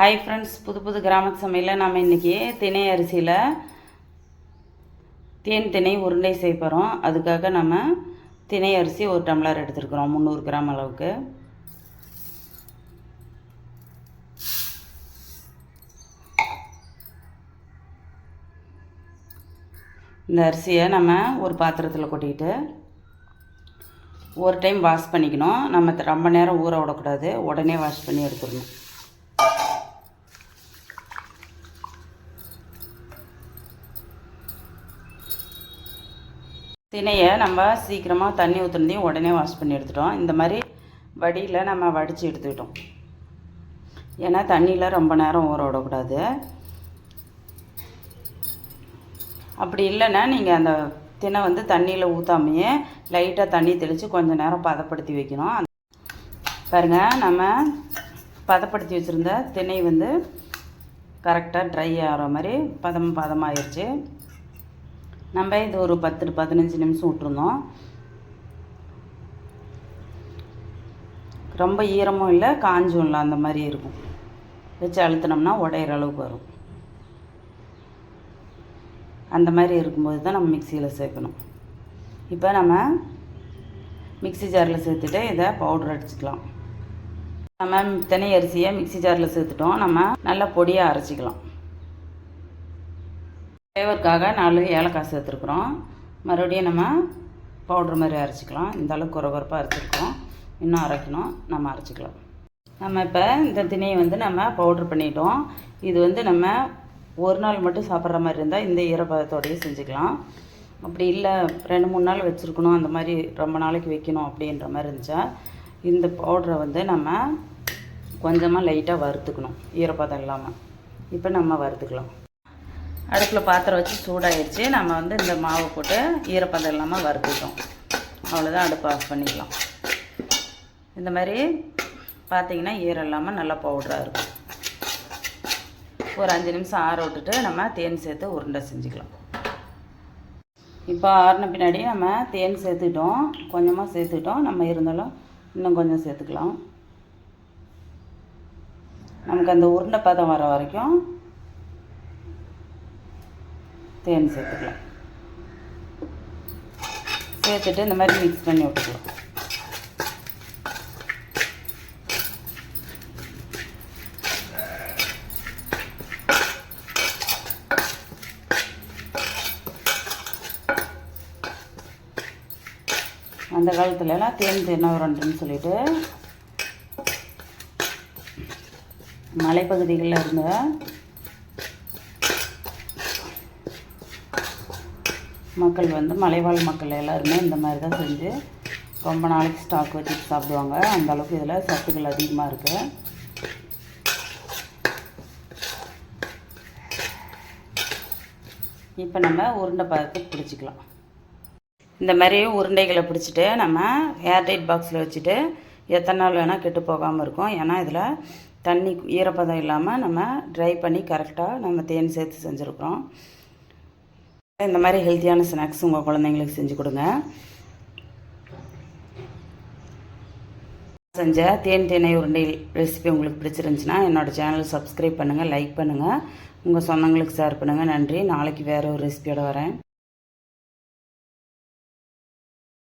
Hi friends புது புது கிராமத்து சமையலில் நம்ம இன்றைக்கி தினை அரிசியில் தேன் தினை உருண்டை செய்ய போகிறோம் அதுக்காக நம்ம தினை அரிசி ஒரு டம்ளர் எடுத்துருக்குறோம் முந்நூறு கிராம் அளவுக்கு. இந்த அரிசியை நம்ம ஒரு பாத்திரத்தில் கொட்டிக்கிட்டு ஒரு டைம் வாஷ் பண்ணிக்கணும். நம்ம ரொம்ப நேரம் ஊற விடக்கூடாது. உடனே வாஷ் பண்ணி எடுத்துடணும். தினையை நம்ம சீக்கிரமாக தண்ணி ஊற்றுனதையும் உடனே வாஷ் பண்ணி எடுத்துட்டோம். இந்த மாதிரி வடியில் நம்ம வடித்து எடுத்துக்கிட்டோம். ஏன்னா தண்ணியில் ரொம்ப நேரம் ஊற விடக்கூடாது. அப்படி இல்லைன்னா நீங்கள் அந்த தினை வந்து தண்ணியில் ஊற்றாமையே லைட்டாக தண்ணி தெளித்து கொஞ்சம் நேரம் பதப்படுத்தி வைக்கணும். பாருங்கள் நம்ம பதப்படுத்தி வச்சுருந்த திணை வந்து கரெக்டாக ட்ரை ஆகிற மாதிரி பதம் பதமாகிடுச்சு நம்ம இது ஒரு பத்து பதினஞ்சு நிமிஷம் விட்ருந்தோம் ரொம்ப ஈரமும் இல்லை காஞ்சும் இல்லை அந்த மாதிரி இருக்கும். வச்சு அழுத்தினோம்னா உடையிற அளவுக்கு வரும். அந்த மாதிரி இருக்கும்போது தான் நம்ம மிக்சியில் சேர்க்கணும். இப்போ நம்ம மிக்சி ஜாரில் சேர்த்துட்டு இதை பவுடர் அடிச்சுக்கலாம். நம்ம தனி அரிசியை மிக்சி ஜாரில் சேர்த்துட்டோம். நம்ம நல்லா பொடியாக அரைச்சிக்கலாம். ஃப்ளேவருக்காக நாலு ஏலக்காய் சேர்த்துருக்குறோம். மறுபடியும் நம்ம பவுட்ரு மாதிரி அரைச்சிக்கலாம். இந்த அளவுக்கு குறகுறப்பாக அரைச்சிருக்கோம். இன்னும் அரைக்கணும். நம்ம அரைச்சிக்கலாம். நம்ம இப்போ இந்த திணையை வந்து நம்ம பவுட்ரு பண்ணிட்டோம். இது வந்து நம்ம ஒரு நாள் மட்டும் சாப்பிட்ற மாதிரி இருந்தால் இந்த ஈரப்பதத்தோடையே செஞ்சுக்கலாம். அப்படி இல்லை ரெண்டு மூணு நாள் வச்சுருக்கணும். அந்த மாதிரி ரொம்ப நாளைக்கு வைக்கணும் அப்படின்ற மாதிரி இருந்துச்சா இந்த பவுட்ரை வந்து நம்ம கொஞ்சமாக லைட்டாக வறுத்துக்கணும். ஈரப்பதம் இல்லாமல் இப்போ நம்ம வறுத்துக்கலாம். அடுப்பில் பாத்திரம் வச்சு சூடாகிடுச்சு நம்ம வந்து இந்த மாவு போட்டு ஈரப்பதம் இல்லாமல் வறுத்துட்டோம். அவ்வளோதான் அடுப்பு ஆஃப் பண்ணிக்கலாம். இந்த மாதிரி பார்த்தீங்கன்னா ஈரம் இல்லாமல் நல்லா பவுடராக இருக்கும். ஒரு அஞ்சு நிமிஷம் ஆற விட்டுட்டு நம்ம தேன் சேர்த்து உருண்டை செஞ்சுக்கலாம். இப்போ ஆறின பின்னாடி நம்ம தேன் சேர்த்துக்கிட்டோம் கொஞ்சமாக சேர்த்துக்கிட்டோம் நம்ம இருந்தாலும் இன்னும் கொஞ்சம் சேர்த்துக்கலாம். நமக்கு அந்த உருண்டை பதம் வர வரைக்கும் தேன் சேர்த்துக்கலாம். சேர்த்துட்டு இந்த மாதிரி மிக்ஸ் பண்ணி விட்டுக்கலாம். அந்த காலத்துலலாம் தேன் தேனவரண்டுன்னு சொல்லிட்டு மலைப்பகுதிகளில் இருந்த மக்கள் வந்து மலைவாழ் மக்கள் எல்லாருமே இந்த மாதிரி தான் செஞ்சு ரொம்ப நாளைக்கு ஸ்டாக் வச்சு சாப்பிடுவாங்க. அந்த அளவுக்கு இதில் சத்துக்கள் அதிகமாக இருக்குது இப்போ நம்ம உருண்டை பதத்தை பிடிச்சிக்கலாம். இந்த மாதிரி உருண்டைகளை பிடிச்சிட்டு நம்ம ஏர்டைட் பாக்ஸில் வச்சுட்டு எத்தனை நாள் வேணால் கெட்டு போகாமல் இருக்கும். ஏன்னா இதில் தண்ணி ஈரப்பதம் இல்லாமல் நம்ம ட்ரை பண்ணி கரெக்டாக நம்ம தேன் சேர்த்து செஞ்சுருக்குறோம். இந்த மாதிரி ஹெல்த்தியான ஸ்நாக்ஸ் உங்கள் குழந்தைங்களுக்கு செஞ்சு கொடுங்க. செஞ்ச தேன் தேனை உருண்டை ரெசிபி உங்களுக்கு பிடிச்சிருந்துச்சுன்னா என்னோடய சேனல் சப்ஸ்கிரைப் பண்ணுங்கள் லைக் பண்ணுங்கள் உங்கள் சொந்தங்களுக்கு ஷேர் பண்ணுங்கள் நன்றி. நாளைக்கு வேறு ஒரு ரெசிபியோடு வரேன்.